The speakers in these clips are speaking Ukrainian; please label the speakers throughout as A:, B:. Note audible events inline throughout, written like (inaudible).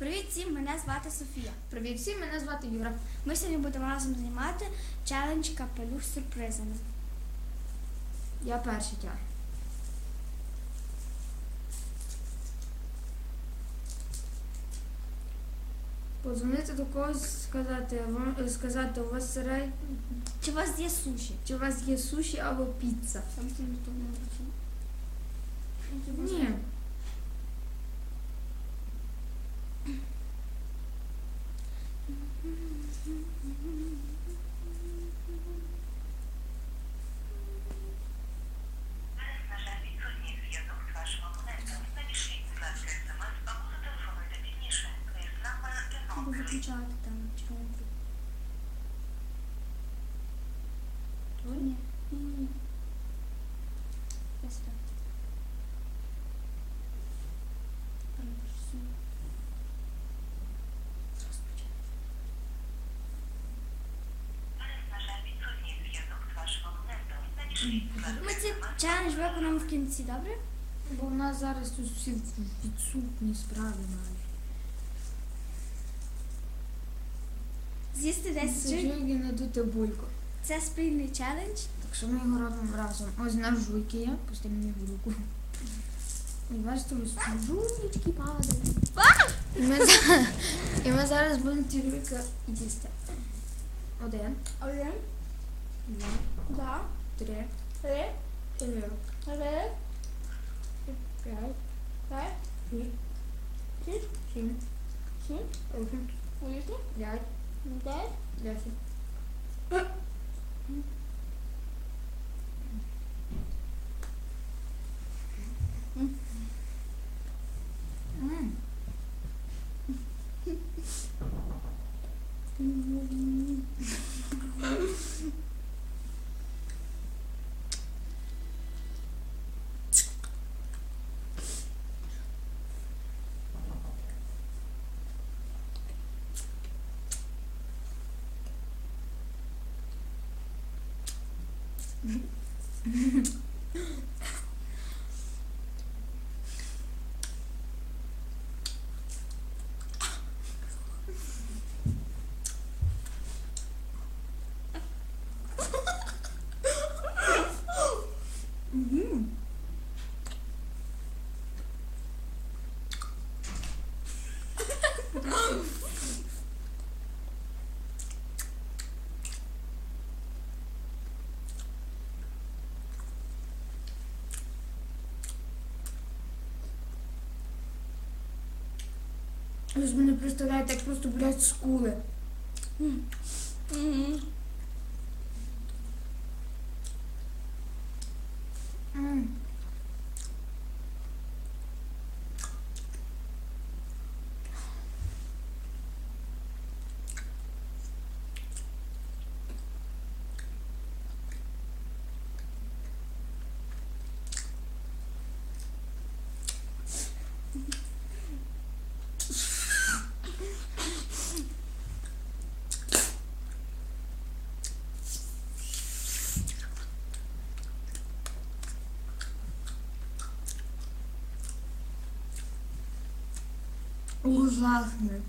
A: Привіт всім, мене звати Софія.
B: Привіт всім, мене звати Юра.
A: Ми сьогодні будемо разом знімати челендж капелюх з сюрпризами.
B: Я перший тяг. Подзвонити до когось, сказати, вам сказати, у вас сарай,
A: Чи у вас є суші?
B: чи у вас є суші або піца.
A: Там ті не то не.
B: Ні.
A: началото там,
C: на червеното. Той е. не. Не, не. Без това. Ами,
A: Чая не живея нам в кінці, добре?
B: Бо в нас зараз усі відсутні справи навіть.
A: З'їсти 10
B: Сиджу і надути бульку.
A: Це спільний челендж.
B: Так що ми його робимо разом. Ось наш жуйки є, пусти мені в руку. І бачите, ось жуйки падають. І ми, за- і ми зараз будемо ті жуйки їсти. Один,
A: Один,
B: два,
A: два,
B: три,
A: три,
B: чотири,
A: три,
B: п'ять,
A: п'ять,
B: шість, сім,
A: сім,
B: вісім,
A: вісім,
B: дев'ять,
A: дев'ять.
B: десять. 嗯。(laughs) Ви ж мене представляєте, як просто блядь, скули. Ужасно.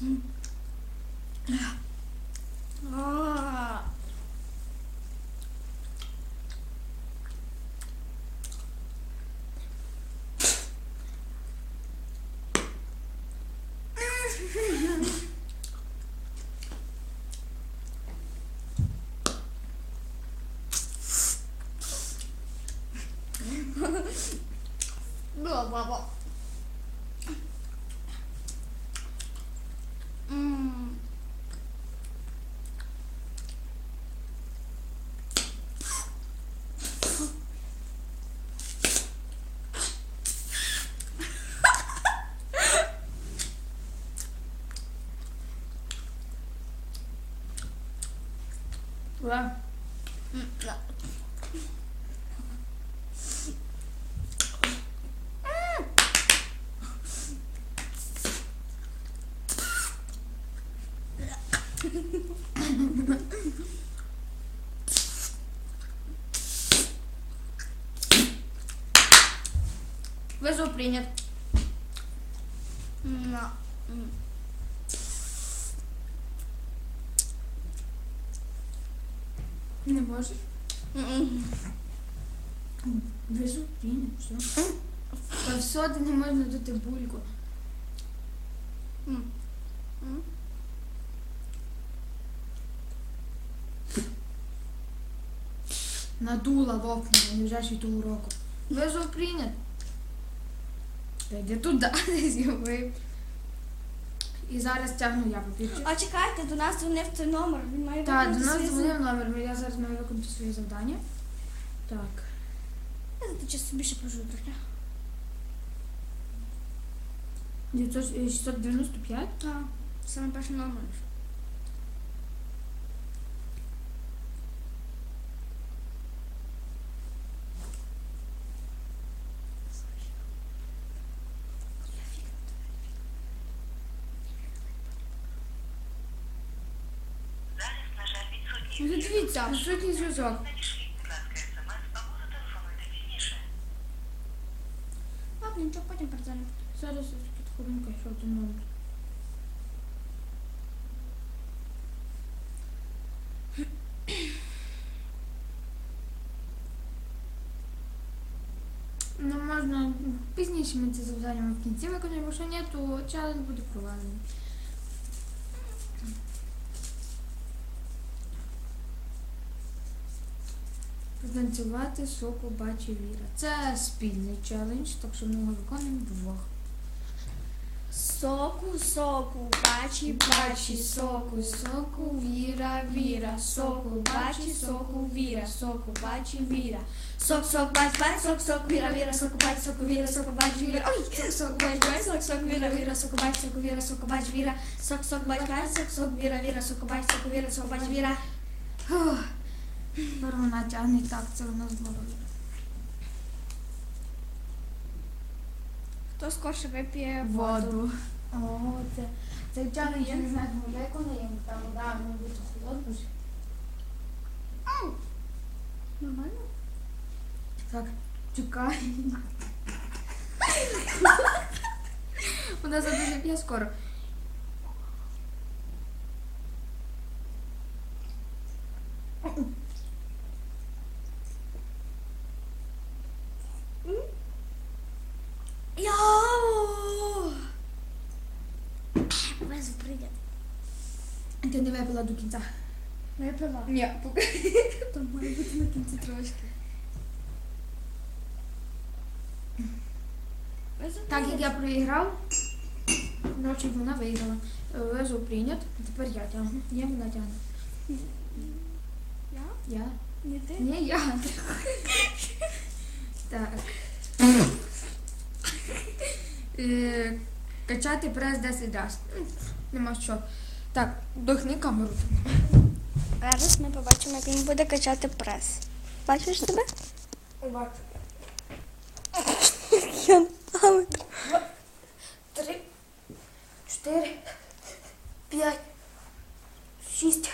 A: А. (laughs) (laughs) 乐宝宝。
B: Куди?
A: М, да.
B: Вызов принят.
A: М, да. М.
B: Не можеш? Вызов принят, все. Та все, ти не можна дати бульку. Надула вже ж від того уроку. Визов прийнят. Та йди туди, (laughs) з'явив. І зараз тягну я папірчик.
A: А чекайте, до нас дзвонив цей номер. Він має
B: Так, до нас дзвонив номер, я зараз маю виконати своє завдання. Так.
A: Я за час собі ще пожую трохи.
B: 900, е, 695.
A: Так, саме перший номер.
B: дивіться, відсутній зв'язок.
C: Надішліть, будь ласка, смс або зателефонуйте пізніше.
A: Ладно, нічого, потім передзвонимо.
B: Зараз тут хвилинка, що там номер. Ну, можна пізніше ми це завдання в кінці виконуємо, якщо ні, то челендж буде провалений. Потанцювати соку бачи віра. Це спільний челендж, так що ми його виконуємо вдвох.
A: Соку, соку, бачі, бачі, соку,
B: соку,
A: віра, віра, соку, бачі, соку, віра, соку, бачі, віра. Сок, сок, бач, бач, сок, сок, віра, віра, соку, бач, соку, віра, соку, бач, віра. Ой, сок, бач, бач, сок, сок, віра, віра, соку, бач, соку, віра, соку, бач, віра. Сок, сок, бач, бач, сок, сок, віра, віра, соку, бач, соку, віра, соку, бач, віра.
B: Тепер вона тягне так, це у нас було.
A: Хто скорше вип'є
B: Воду. О, це, це челендж, я не знаю, як ми виконуємо, там вода має бути холодною.
A: Нормально?
B: Так, чекай. (laughs) Вона задуже п'є скоро.
A: Везу прийде.
B: Ти не випила до кінця.
A: Випила.
B: Ні, (laughs)
A: Там має бути на кінці трошки.
B: Так як я проіграв, значить вона виграла. Е, Везу прийнят, тепер я тягну. Ні, вона тягне.
A: Я?
B: Я.
A: Не ти?
B: Ні, я. (laughs) Так. (laughs) Качати прес 10 разів. Нема що. Так, вдохни камеру.
A: Зараз ми побачимо, як він буде качати прес. Бачиш себе?
B: Бачу. (laughs)
A: Я навіть.
B: Три, чотири, п'ять, шість,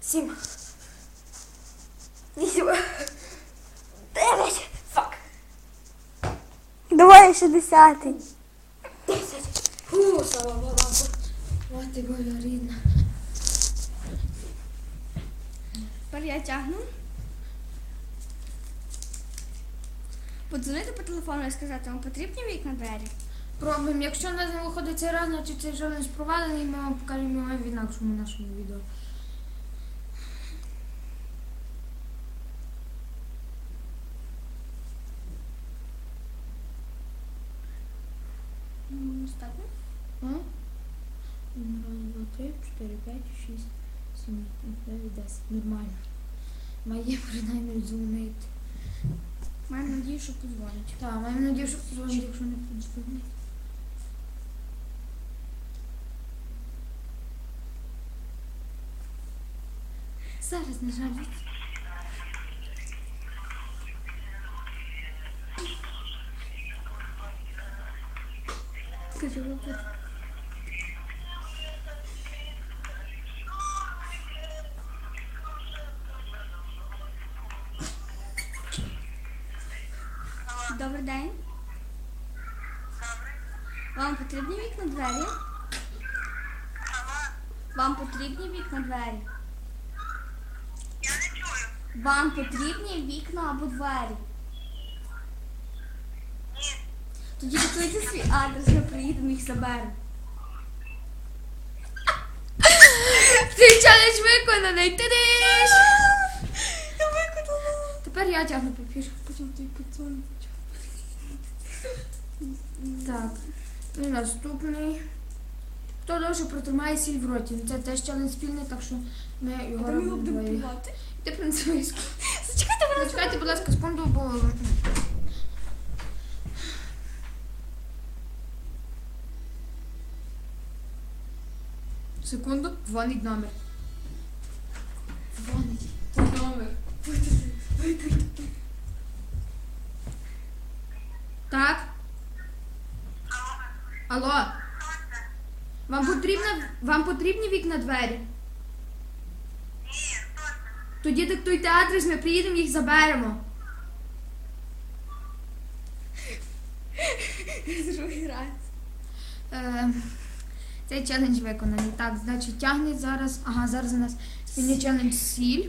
B: сім, вісім, дев'ять, фак,
A: Давай ще
B: Фу, слава Богу. Мати Божа рідна.
A: Тепер я тягну. Подзвонити по телефону і сказати, вам потрібні вікна двері?
B: Пробуємо. Якщо у нас не виходить цей раз, значить цей челендж провалений, ми вам покажемо його в інакшому нашому відео.
A: Достатньо.
B: А? Раз, два, три, чотири, п'ять, шість, сім, вісім, дев'ять, десять. Нормально. Має принаймні дзвонити.
A: Маю надію, що подзвонять.
B: Так, маємо надію, що подзвонить, якщо не подзвонить. Зараз нажав.
A: Скажи, Роберт. Добрий день. Вам потрібні вікна двері? Вам потрібні вікна двері?
C: Я не чую.
A: Вам потрібні вікна або двері?
C: Ні.
A: Тоді диктуйте свій адрес, ми приїдемо їх заберемо.
B: Цей челендж виконаний. Ти-диш!
A: Я виконала.
B: Тепер я тягну папір.
A: Потім той пацан.
B: Так. І наступний. Хто довше протримає сіль в роті? Ну, Це теж челендж спільний, так що ми його робимо двоє. Ти принципі.
A: Зачекайте, будь ласка.
B: Зачекайте, будь ласка, секунду, бо. Секунду, дзвонить номер. Дзвонить. Номер. Так? Алло. Вам потрібно, вам потрібні вікна двері?
C: Ні?
B: Тоді диктуйте адрес, ми приїдемо їх заберемо. (laughs)
A: Другий раз.
B: Е, цей челендж виконаний. Так, значить, тягне зараз. Ага, зараз у нас спільний челендж сіль.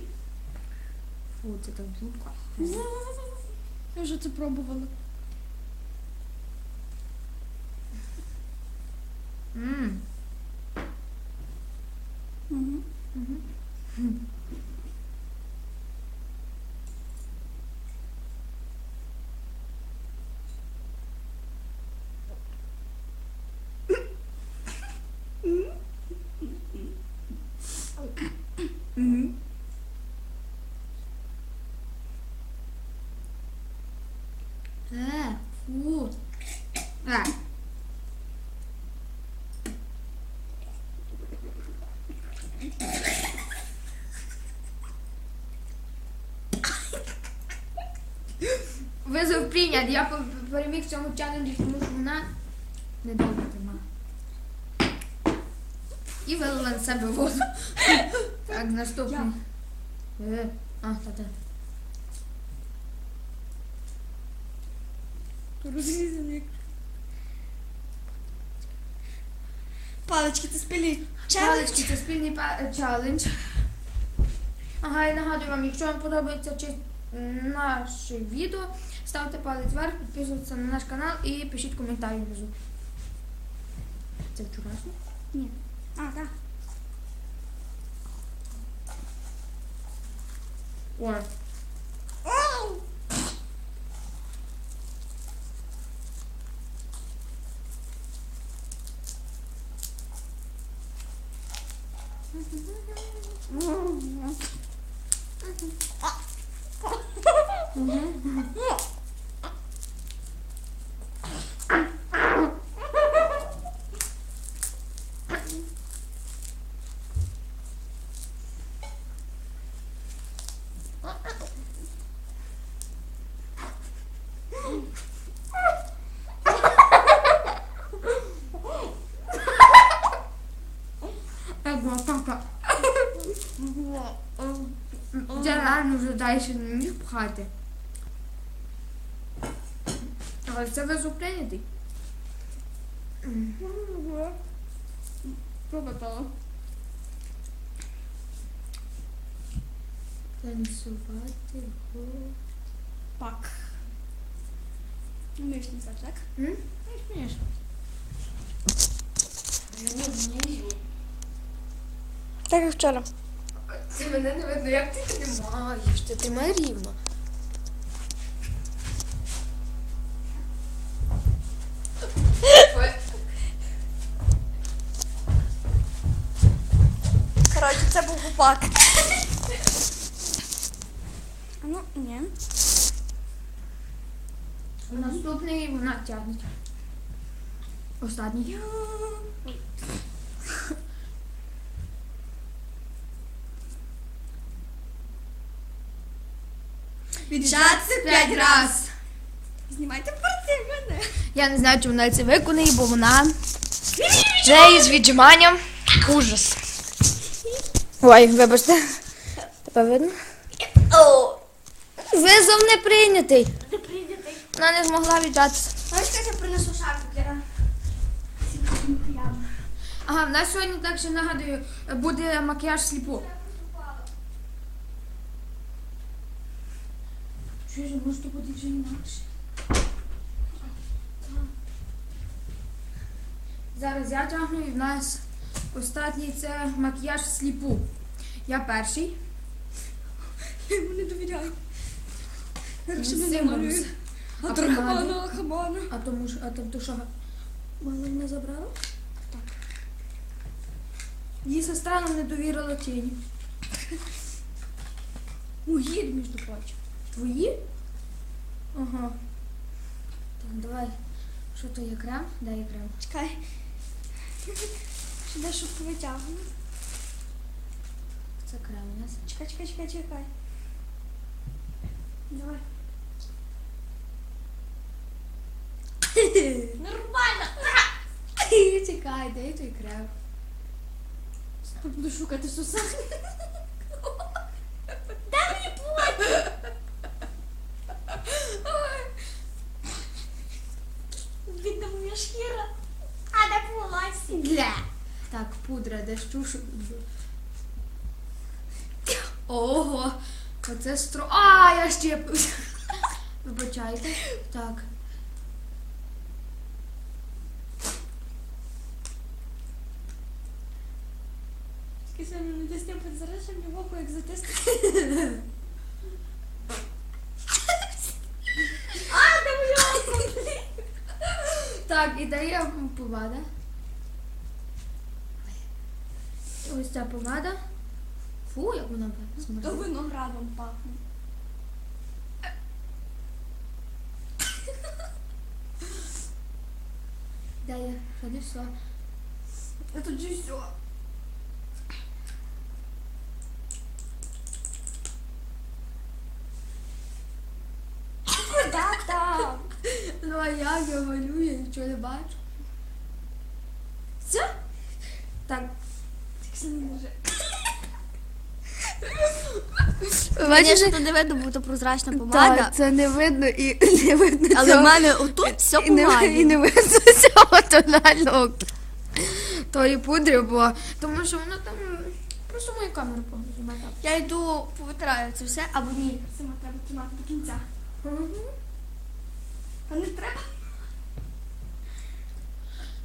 B: Фу, це так жутко.
A: Я вже це пробувала.
B: Mm-hmm. (laughs) Визов прийнят. Я переміг в цьому челенджі, тому що вона недовго тримала. І вилила на себе воду. (laughs) Так, наступний. Е, А, та-та.
A: Розрізаний. Палички, це спілі.
B: Палички це спільний па- челендж. Ага, і нагадую вам, якщо вам подобається чи наше відео, Ставте палец вверх, подписвайте се на наш канал и пишите коментари внизу. Це прекрасно?
A: Ні. А. Да.
B: Ой. Mm-hmm. Атака. Я реально вже далі не міг пхати. Але це визов прийнятий.
A: Пробувала.
B: Танцювати го.
A: Пак. Вмієш танцювати, так?
B: М? Вмієш. Я не вмію.
A: Так як вчора.
B: Це мене не видно, як ти тримаєш. Ти тримай рівно.
A: Коротше, це був гупак. Ну, ні.
B: Наступний вона тягне. Останній.
A: Віджатися п'ять раз. Знімайте порти мене.
B: Я не знаю, чи вона це виконає, бо вона в неї з віджиманням ужас. Ой, вибачте. Тебе видно?
A: О,
B: Визов не прийнятий.
A: не прийдете.
B: Вона не змогла віджатися.
A: Як я принесу шапку для...
B: Ага, в нас сьогодні так ще нагадую, буде макіяж сліпу. Чуєш, може то буде вже інакше. Зараз я тягну і в нас останній це макіяж сліпу. Я перший.
A: Я йому не довіряю. Якщо не
B: Символ.
A: намалюю. А то хамана.
B: А тому ж, а там то що?
A: Мало не забрала? Так.
B: Її сестра нам не довірила тіні.
A: Мої, між прочим.
B: Твої? Ага. Так, давай. Що то є крем? Дай крем.
A: Чекай. Ще дещо повитягну.
B: Це крем у нас.
A: Чекай, чекай, чекай, чекай. Давай. (laughs) Нормально.
B: Чекай, дай той крем.
A: Буду шукати суса. (laughs) Дай мені плоть. Бідна моя шкіра. А де волосся?
B: Гля. Так, пудра, де щушу. Ого. Оце стро. А, я щеплюся. (laughs) Вибачайте. Так.
A: Саме не десь під зараз мені в як (laughs) око?
B: Так, і дає помада. Ось ця помада. Фу, як вона
A: То
B: смердить.
A: виноградом пахне. (laughs)
B: Дає, ходи все.
A: Тут же все. (laughs) Куда там?
B: Ну а я малюю, я нічого не бачу. Бачиш?
A: Не видно, бо то прозрачна помада.
B: Так, це не видно і (laughs) не видно
A: Але в
B: цього.
A: мене отут все
B: і, не, і не видно (laughs) цього тонального тої пудри, бо тому що воно там просто мою камеру погнута.
A: Я йду повитираю це все, або ні. Сама треба тримати до кінця. А не треба.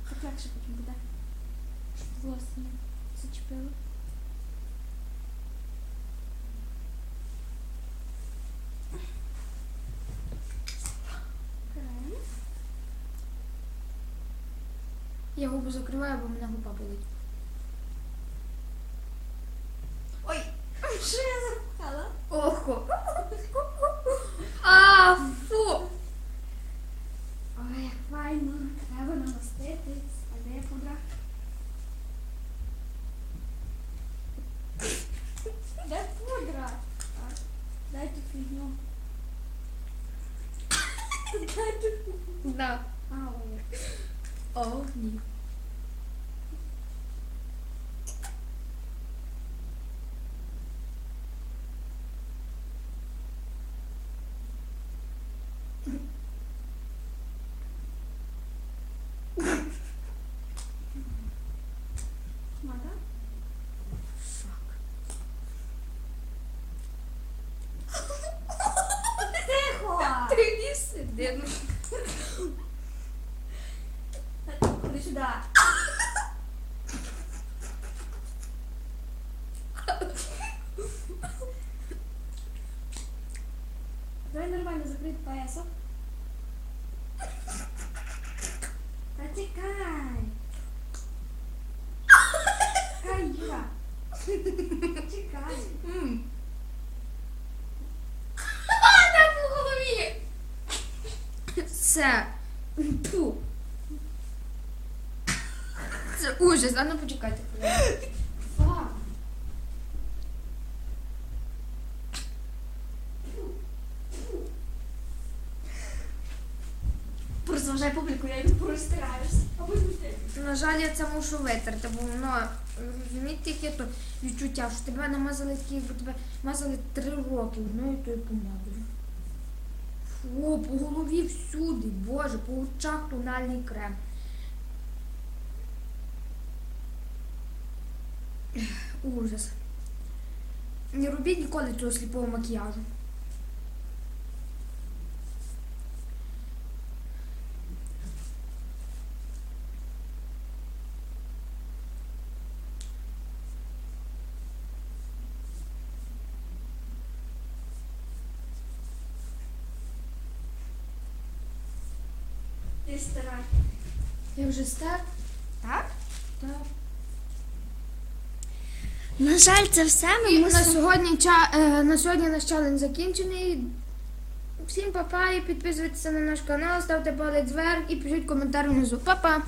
A: Так легше потім буде. Щоб волосся не зачепило. Крем.
B: Я губу закриваю, бо мене губа болить.
A: Ой, що я запхала?
B: Охо. А, фу.
A: Ой, як файно. Треба намастити. А де пудра? Де пудра? Дайте фігню. Дайте фігню.
B: Да. О, ні.
A: Тихо!
B: Ти не сиди. Це. Фу. Це ужас. А ну почекайте.
A: Прозважай публіку, я їм порозтираюсь.
B: На жаль, я це мушу витерти, бо воно розумієте, яке то відчуття, що тебе намазали, бо тебе мазали три роки, ну, одною тою помадою. Фу, по голові всюди, боже, по очах тональний крем. Ужас. Не робіть ніколи цього сліпого макіяжу.
A: Ти старай.
B: Я вже стар.
A: Так?
B: Так.
A: На жаль, це все. Ми
B: І на сьогодні, ча, е, на сьогодні наш челендж закінчений. Всім па-па і підписуйтесь на наш канал, ставте палець вверх і пишіть коментар внизу. Па-па!